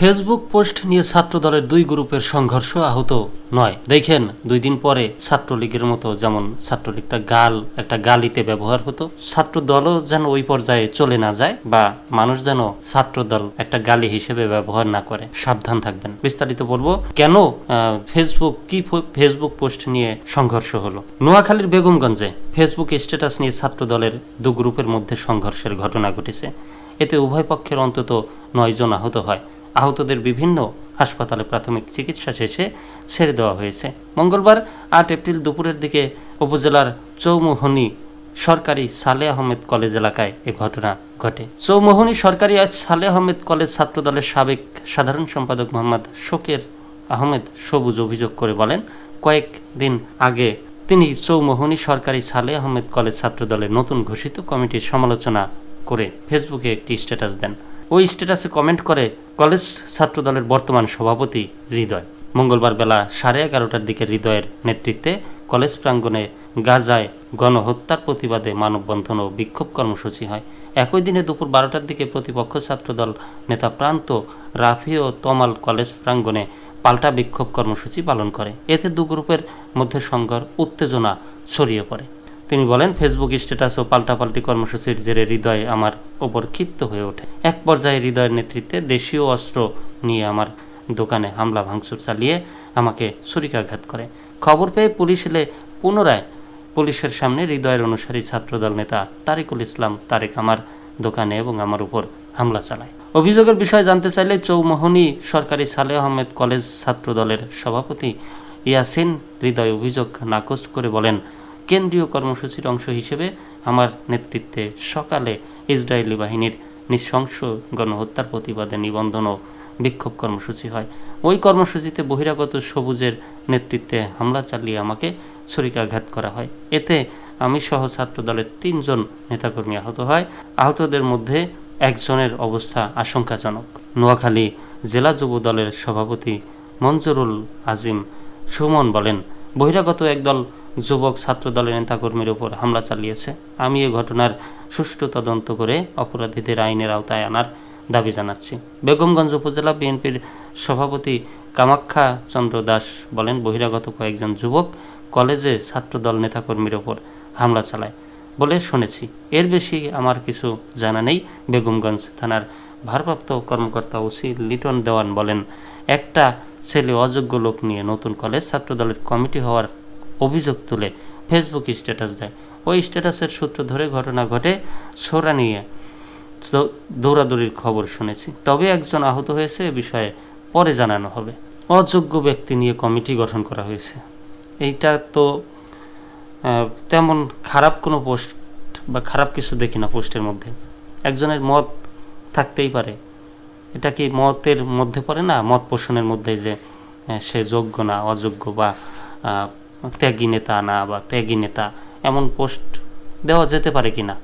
Facebook post নিয়ে ছাত্রদলের দুই গ্রুপের সংঘর্ষ আহত নয়। দেখেন, দুই দিন পরে ছাত্রলীগের মতো যেমন ছাত্রলীগটা গাল, একটা গালিতে ব্যবহার হতো ছাত্র দলও যেন ওই পর্যায়ে চলে না যায় বা মানুষ যেন ছাত্রদল একটা গালি হিসেবে ব্যবহার না করে। সাবধান থাকবেন। বিস্তারিত বলব, কেন ফেসবুক, কি ফেসবুক পোস্ট নিয়ে সংঘর্ষ হলো? নোয়াখালীর বেগমগঞ্জে ফেসবুক স্ট্যাটাস নিয়ে ছাত্র দলের দু গ্রুপের মধ্যে সংঘর্ষের ঘটনা ঘটেছে। এতে উভয় পক্ষের অন্তত নয় জন আহত হয়। আহতদের বিভিন্ন হাসপাতালে প্রাথমিক চিকিৎসা শেষে ছেড়ে দেওয়া হয়েছে। মঙ্গলবার আট এপ্রিল দুপুরের দিকে উপজেলার চৌমোহনী সরকারি সালে আহমেদ কলেজ এলাকায় এ ঘটনা ঘটে। চৌমোহনী সরকারি সালে আহমেদ কলেজ ছাত্রদলের সাবেক সাধারণ সম্পাদক মোহাম্মদ শোকের আহমেদ সবুজ অভিযোগ করে বলেন কয়েকদিন আগে তিনি চৌমোহনী সরকারি সালে আহমেদ কলেজ ছাত্রদলের নতুন ঘোষিত কমিটির সমালোচনা করে ফেসবুকে একটি স্ট্যাটাস দেন। ওই স্ট্যাটাসে কমেন্ট করে, কলেজ ছাত্রদলের বর্তমান সভাপতি হৃদয়। মঙ্গলবার বেলা সাড়ে এগারোটার দিকে হৃদয়ের নেতৃত্বে কলেজ প্রাঙ্গণে গাজায় গণহত্যার প্রতিবাদে মানববন্ধন ও বিক্ষোভ কর্মসূচি হয়। একই দিনে দুপুর বারোটার দিকে প্রতিপক্ষ ছাত্রদল নেতা প্রান্ত রাফি ও তমাল কলেজ প্রাঙ্গণে পাল্টা বিক্ষোভ কর্মসূচি পালন করে। এতে দু গ্রুপের মধ্যে সংঘর উত্তেজনা ছড়িয়ে পড়ে। তিনি বলেন, ফেসবুক স্ট্যাটাস ও পাল্টাপাল্টি কর্মসূচির জেরে হৃদয় আমার ওপর ক্ষিপ্ত হয়ে ওঠে। এক পর্যায়ে হৃদয়ের নেতৃত্বে দেশীয় অস্ত্র নিয়ে আমার দোকানে হামলা ভাঙচুর চালিয়ে আমাকে ছুরিকাঘাত করে। খবর পেয়ে পুলিশ এলে পুনরায় পুলিশের সামনে হৃদয়ের অনুসারী ছাত্রদল নেতা তারিকুল ইসলাম তারেক আমার দোকানে এবং আমার উপর হামলা চালায়। অভিযোগের বিষয়ে জানতে চাইলে চৌমোহনী সরকারি সালে আহমেদ কলেজ ছাত্রদলের সভাপতি ইয়াসিন হৃদয় অভিযোগ নাকচ করে বলেন কেন্দ্রীয় কর্মসূচির অংশ হিসেবে আমার নেতৃত্বে সকালে ইসরায়েলি বাহিনীর নৃশংস গণহত্যার প্রতিবাদে নিবন্ধন ও বিক্ষোভ কর্মসূচি হয়। ওই কর্মসূচিতে বহিরাগত সবুজের নেতৃত্বে হামলা চালিয়ে আমাকে ছুরিকাঘাত করা হয়। এতে আমি সহ ছাত্র দলের তিনজন নেতাকর্মী আহত হয়। আহতদের মধ্যে একজনের অবস্থা আশঙ্কাজনক। নোয়াখালী জেলা যুব দলের সভাপতি মঞ্জুরুল আজিম সুমন বলেন, বহিরাগত একদল যুবক ছাত্র দলের নেতাকর্মীর উপর হামলা চালিয়েছে। আমি এ ঘটনার সুষ্ঠু তদন্ত করে অপরাধীদের আইনের আওতায় আনার দাবি জানাচ্ছি। বেগমগঞ্জ উপজেলা বিএনপির সভাপতি কামাখ্যা চন্দ্র দাস বলেন, বহিরাগত কয়েকজন যুবক কলেজে ছাত্রদল নেতাকর্মীর ওপর হামলা চালায় বলে শুনেছি। এর বেশি আমার কিছু জানা নেই। বেগমগঞ্জ থানার ভারপ্রাপ্ত কর্মকর্তা ওসি লিটন দেওয়ান বলেন, একটা ছেলে অযোগ্য লোক নিয়ে নতুন কলেজ ছাত্রদলের কমিটি হওয়ার অভিযোগ তুলে ফেসবুক স্ট্যাটাস দেয়। ওই স্ট্যাটাসের সূত্র ধরে ঘটনা ঘটে ছোড়া নিয়ে দৌড়াদৌড়ির খবর শুনেছি। তবে একজন আহত হয়েছে এ বিষয়ে পরে জানানো হবে। অযোগ্য ব্যক্তি নিয়ে কমিটি গঠন করা হয়েছে। এইটা তো তেমন খারাপ কোনো পোস্ট বা খারাপ কিছু দেখি না পোস্টের মধ্যে। একজনের মত থাকতেই পারে। এটা কি মতের মধ্যে পড়ে না? মত পোষণের মধ্যে যে সে যোগ্য না, অযোগ্য বা ত্যাগী নেতা না বা ত্যাগী নেতা এমন পোস্ট দেওয়া যেতে পারে কি না